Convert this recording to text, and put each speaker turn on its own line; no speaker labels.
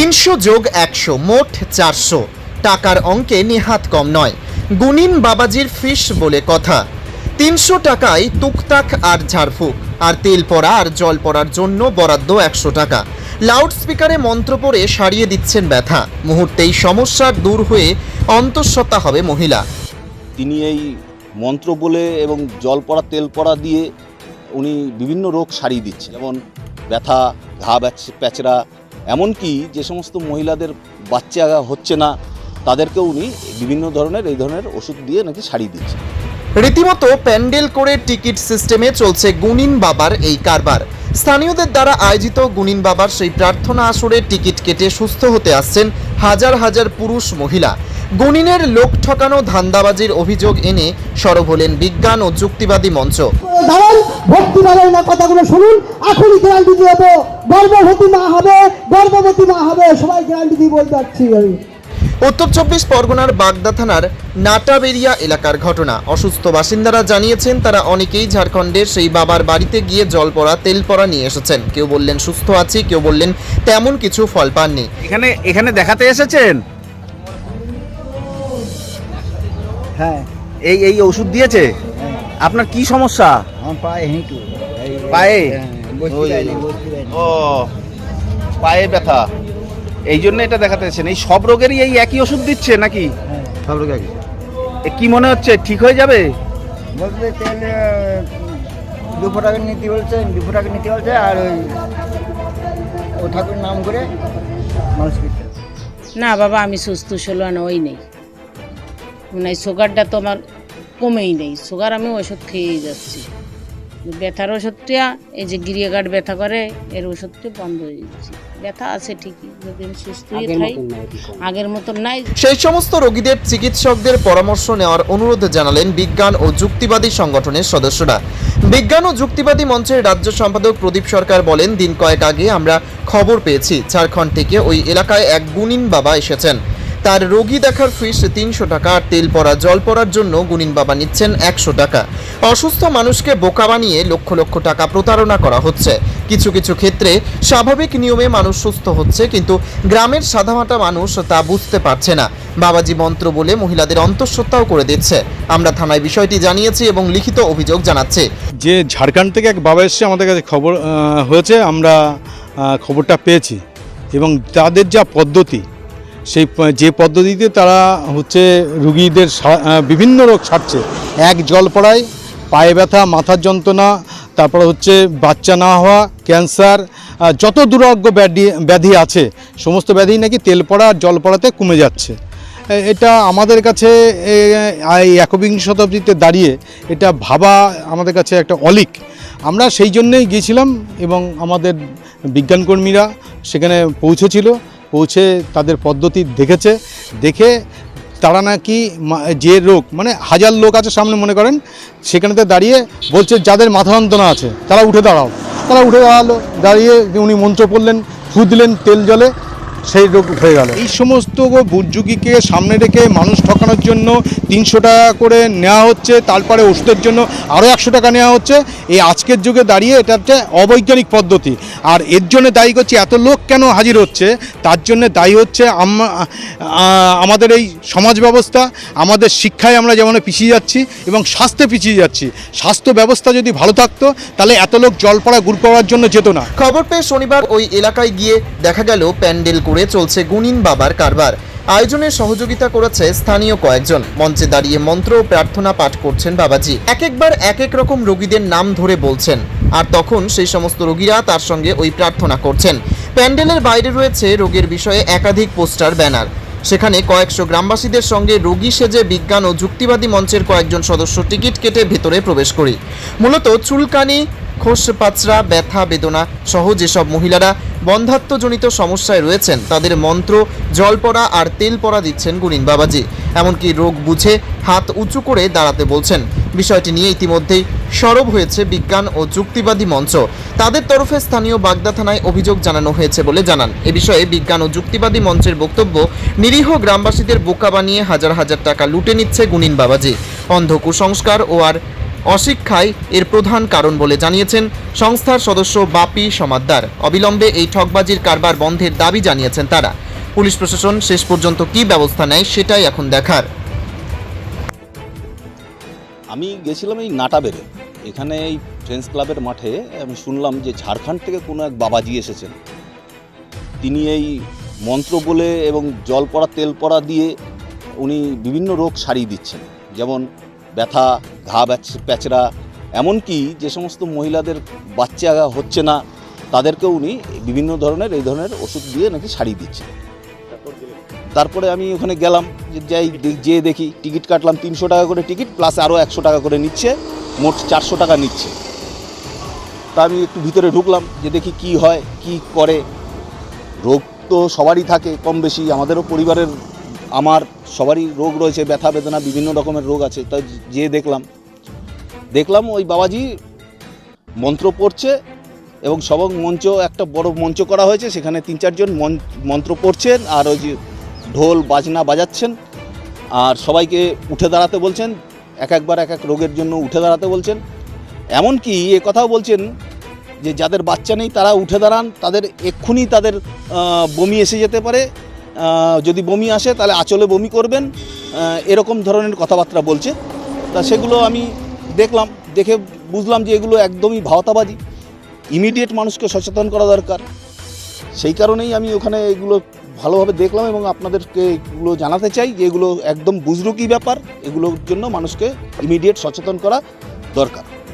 তিনশো যোগ একশো, মোট চারশো। টাকার অঙ্কে নিহাত কম নয়। গুনিন বাবাজির ফিস বলে কথা। তিনশো টাকায় তুকতাক আর ঝাড়ফুঁক, আর তেল পড়া আর জল পড়ার জন্য বরাদ্দ একশো টাকা। লাউড স্পিকারে মন্ত্র পড়ে সারিয়ে দিচ্ছেন ব্যথা। মুহূর্তেই সমস্যার দূর হয়ে অন্তঃসত্ত্বা হবে মহিলা।
তিনি এই মন্ত্র বলে এবং জল পড়া, তেল পড়া দিয়ে উনি বিভিন্ন রোগ সারিয়ে দিচ্ছে যেমন ব্যথা, ঘা প্যাচড়া এমনকি যে সমস্ত মহিলাদের বাচ্চা হচ্ছে না তাদেরকে উনি বিভিন্ন ধরনের, এই ধরনের ওষুধ দিয়ে নাকি সারিয়ে দিচ্ছে
রীতিমতো প্যান্ডেল করে টিকিট সিস্টেমে চলছে গুনিন বাবার এই কারবার। স্থানীয়দের দ্বারা আয়োজিত গুনিন বাবার সেই প্রার্থনা আসরে টিকিট কেটে সুস্থ হতে আসছেন হাজার হাজার পুরুষ মহিলা। গুনিনের লোক ঠকানো ধান্দাবাজির অভিযোগ এনে সরব হলেন বিজ্ঞান ও যুক্তিবাদী মঞ্চ।
দাঁড়ান ভক্তি বাড়াই না কথাগুলো শুনুন এখনই গ্যারান্টি দিয়ে দেবো। গর্ভবতী মা হবে গর্ভবতী মা হবে সবাই গ্যারান্টি দিয়ে বলতে পারছি আমি।
উত্তর চব্বিশ পরগনার বাগদা থানার নাটাবেরিয়া এলাকার ঘটনা। অসুস্থ বাসিন্দারা জানিয়েছেন তারা অনেকেই ঝাড়খণ্ডের সেই বাবার বাড়িতে গিয়ে জল পড়া তেল পড়া নিয়ে এসেছেন। কেউ বললেন সুস্থ আছি কেউ বললেন তেমন কিছু ফল পাননি।
এখানে এখানে দেখাতে এসেছেন?
হ্যাঁ।
এই এই ওষুধ দিয়েছে? আপনার কি সমস্যা?
আমার পায়ে হেঁটু।
পায়ে?
হ্যাঁ।
ও পায়ে ব্যথা। এই জন্য এটা দেখাতে এসেছেন। এই সব রোগেরই এই একই ওষুধ দিচ্ছে নাকি?
হ্যাঁ।
সব রোগ একই।
কি মনে হচ্ছে? ঠিক হয়ে যাবে?
বলতে নিতে বলছে নিতে বলছে আর ওই ও ঠাকুর নাম করে মানুষ
না বাবা আমি সুস্থ সলন ওই নেই। মানে সুগারটা তো আমার কমেই নেই। সুগার আমি ওষুধ খেয়েই যাচ্ছি। ব্যথার ওষুধটা এই যে গিরিয়াঘাট ব্যথা করে এর ওষুধটা বন্ধ হয়ে যাচ্ছে। ব্যথা আছে ঠিকই যদি আমি সুস্থ হয়ে খাই আগের মতন নাই।
সেই সমস্ত রোগীদের চিকিৎসকদের পরামর্শ নেওয়ার অনুরোধ জানালেন বিজ্ঞান ও যুক্তিবাদী সংগঠনের সদস্যরা। বিজ্ঞান ও যুক্তিবাদী মঞ্চের রাজ্য সম্পাদক প্রদীপ সরকার বলেন দিন কয়েক আগে আমরা খবর পেয়েছি ঝাড়খণ্ড থেকে ওই এলাকায় এক গুনিন বাবা এসেছেন। তার রোগী দেখার ফিস তিনশো টাকা আর তেল পড়া জল পড়ার জন্য গুনিন বাবা নিচ্ছেন একশো টাকা। অসুস্থ মানুষকে বোকা বানিয়ে লক্ষ লক্ষ টাকা প্রতারণা করা হচ্ছে। কিছু কিছু ক্ষেত্রে স্বাভাবিক নিয়মে মানুষ সুস্থ হচ্ছে, কিন্তু গ্রামের সাধামাটা মানুষ তা বুঝতে পারছে না। বাবাজি মন্ত্র বলে মহিলাদের অন্তঃসত্ত্বাও করে দিচ্ছে। আমরা থানায় বিষয়টি জানিয়েছি এবং লিখিত অভিযোগ জানাচ্ছি।
যে ঝাড়খণ্ড থেকে এক বাবা এসছে, আমাদের কাছে খবর হয়েছে, আমরা খবরটা পেয়েছি। এবং তাদের যা পদ্ধতি সেই যে পদ্ধতিতে তারা হচ্ছে রুগীদের বিভিন্ন রোগ সারছে। এক জল পড়ায়, পায়ে ব্যথা, মাথার যন্ত্রণা, তারপর হচ্ছে বাচ্চা না হওয়া, ক্যান্সার যত দুরারোগ্য ব্যাধি ব্যাধি আছে, সমস্ত ব্যাধি নাকি তেল পড়া জল পড়াতে কমে যাচ্ছে। এটা আমাদের কাছে এই একবিংশ শতাব্দীতে দাঁড়িয়ে এটা ভাবা আমাদের কাছে একটা অলিক। আমরা সেই জন্যেই গিয়েছিলাম এবং আমাদের বিজ্ঞানকর্মীরা সেখানে পৌঁছেছিল। পৌঁছে তাদের পদ্ধতি দেখেছে, দেখে তারা নাকি যে রোগ মানে হাজার লোক আছে সামনে মনে করেন, সেখানেতে দাঁড়িয়ে বলছে, যাদের মাথা যন্ত্রণা আছে, তারা উঠে দাঁড়াও। তারা উঠে দাঁড়াল, দাঁড়িয়ে উনি মন্ত্র পড়লেন ফু দিলেন তেল জলে সেই রোগ হয়ে গেল। এই সমস্ত বুর্জুগিকে সামনে রেখে মানুষ ঠকানোর জন্য তিনশো টাকা করে নেওয়া হচ্ছে তারপরে ওষুধের জন্য আরও একশো টাকা নেওয়া হচ্ছে। এই আজকের যুগে দাঁড়িয়ে এটা একটা অবৈজ্ঞানিক পদ্ধতি। আর এর জন্য দায়ী করছি এত লোক কেন হাজির হচ্ছে? তার জন্য দায়ী হচ্ছে আমাদের এই সমাজ ব্যবস্থা আমাদের শিক্ষায় আমরা যেমন পিছিয়ে যাচ্ছি এবং স্বাস্থ্যে পিছিয়ে যাচ্ছি। স্বাস্থ্য ব্যবস্থা যদি ভালো থাকতো তাহলে এত লোক জল পড়া গুড় পড়ার জন্য যেত না।
খবর পেয়ে শনিবার ওই এলাকায় গিয়ে দেখা গেল প্যান্ডেল করে। চলছে গুনিন বাবার কারবার। আয়োজনে সহযোগিতা করেছে স্থানীয় কয়েকজন। মঞ্চে দাঁড়িয়ে মন্ত্র ও প্রার্থনা পাঠ করছেন বাবাজি। এক একবার এক এক রকম রোগীদের নাম ধরে বলছেন। আর তখন সেই সমস্ত রোগীরা তার সঙ্গে ওই প্রার্থনা করছেন। প্যান্ডেলের বাইরে রয়েছে রোগের বিষয়ে একাধিক পোস্টার, ব্যানার। সেখানে কয়েকশো গ্রামবাসীদের সঙ্গে রোগী সেজে বিজ্ঞান ও যুক্তিবাদী মঞ্চের কয়েকজন সদস্য টিকিট কেটে ভেতরে প্রবেশ করি। মূলত চুলকানি খোস পাচরা ব্যথা, বেদনা সহ যেসব মহিলারা বন্ধাত্মজনিত সমস্যায় রয়েছেন, তাদের মন্ত্র জল পড়া আর তেল পড়া দিচ্ছেন গুনিন বাবাজি। এমনকি রোগ বুঝে হাত উঁচু করে দাঁড়াতে বলছেন। বিষয়টি নিয়ে ইতিমধ্যেই সরব হয়েছে বিজ্ঞান ও যুক্তিবাদী মঞ্চ। তাদের তরফে স্থানীয় বাগদা থানায় অভিযোগ জানানো হয়েছে বলে জানান। এ বিষয়ে বিজ্ঞান ও যুক্তিবাদী মঞ্চের বক্তব্য, নিরীহ গ্রামবাসীদের বোকা বানিয়ে হাজার হাজার টাকা লুটে নিচ্ছে গুনিন বাবাজি। অন্ধ কুসংস্কার ও আর অশিক্ষাই এর প্রধান কারণ বলে জানিয়েছেন সংস্থার সদস্য বাপি সমাদ্দার। অবিলম্বে এই ঠকবাজির কারবার বন্ধের দাবি জানিয়েছেন তারা। পুলিশ প্রশাসন শেষ পর্যন্ত কী ব্যবস্থা নেয় সেটাই এখন দেখার।
আমি গেছিলাম এই নাটাবেরে এখানে এই ফ্রেন্ডস ক্লাবের মাঠে আমি শুনলাম যে ঝাড়খণ্ড থেকে কোনো এক বাবাজি এসেছেন। তিনি এই মন্ত্র বলে এবং জল পড়া, তেল পড়া দিয়ে উনি বিভিন্ন রোগ সারিয়ে দিচ্ছেন। যেমন ব্যথা, ঘা প্যাচড়া এমনকি যে সমস্ত মহিলাদের বাচ্চা হচ্ছে না, তাদেরকেও উনি বিভিন্ন ধরনের, এই ধরনের ওষুধ দিয়ে নাকি সারিয়ে দিচ্ছে তারপরে আমি ওখানে গেলাম, যে যাই যেয়ে দেখি, টিকিট কাটলাম তিনশো টাকা করে টিকিট, প্লাস আরও একশো টাকা করে নিচ্ছে, মোট চারশো টাকা নিচ্ছে। তা আমি একটু ভিতরে ঢুকলাম, যে দেখি কি হয়, কি করে। রোগ তো সবারই থাকে, কম বেশি, আমাদেরও পরিবারের আমার সবারই রোগ রয়েছে, ব্যথা, বেদনা, বিভিন্ন রকমের রোগ আছে তাই যেয়ে দেখলাম। দেখলাম ওই বাবাজি মন্ত্র পড়ছে এবং সবং মঞ্চ, একটা বড় মঞ্চ করা হয়েছে, সেখানে তিন চারজন মন- মন্ত্র পড়ছেন আর ওই যে ঢোল, বাজনা বাজাচ্ছেন। আর সবাইকে উঠে দাঁড়াতে বলছেন, এক একবার এক এক রোগের জন্য উঠে দাঁড়াতে বলছেন। এমনকি এ কথাও বলছেন যে যাদের বাচ্চা নেই, তারা উঠে দাঁড়ান, তাদের এক্ষুনি তাদের বমি এসে যেতে পারে। যদি বমি আসে, তাহলে আঁচলে বমি করবেন। এরকম ধরনের কথাবার্তা বলছে। তা সেগুলো আমি দেখলাম, দেখে বুঝলাম যে এগুলো একদমই ভাওতাবাজি। ইমিডিয়েট মানুষকে সচেতন করা দরকার। সেই কারণেই আমি ওখানে এগুলো ভালোভাবে দেখলাম এবং আপনাদেরকে এগুলো জানাতে চাই যে এগুলো একদম বুজরুকি ব্যাপার। এগুলোর জন্য মানুষকে ইমিডিয়েট সচেতন করা দরকার।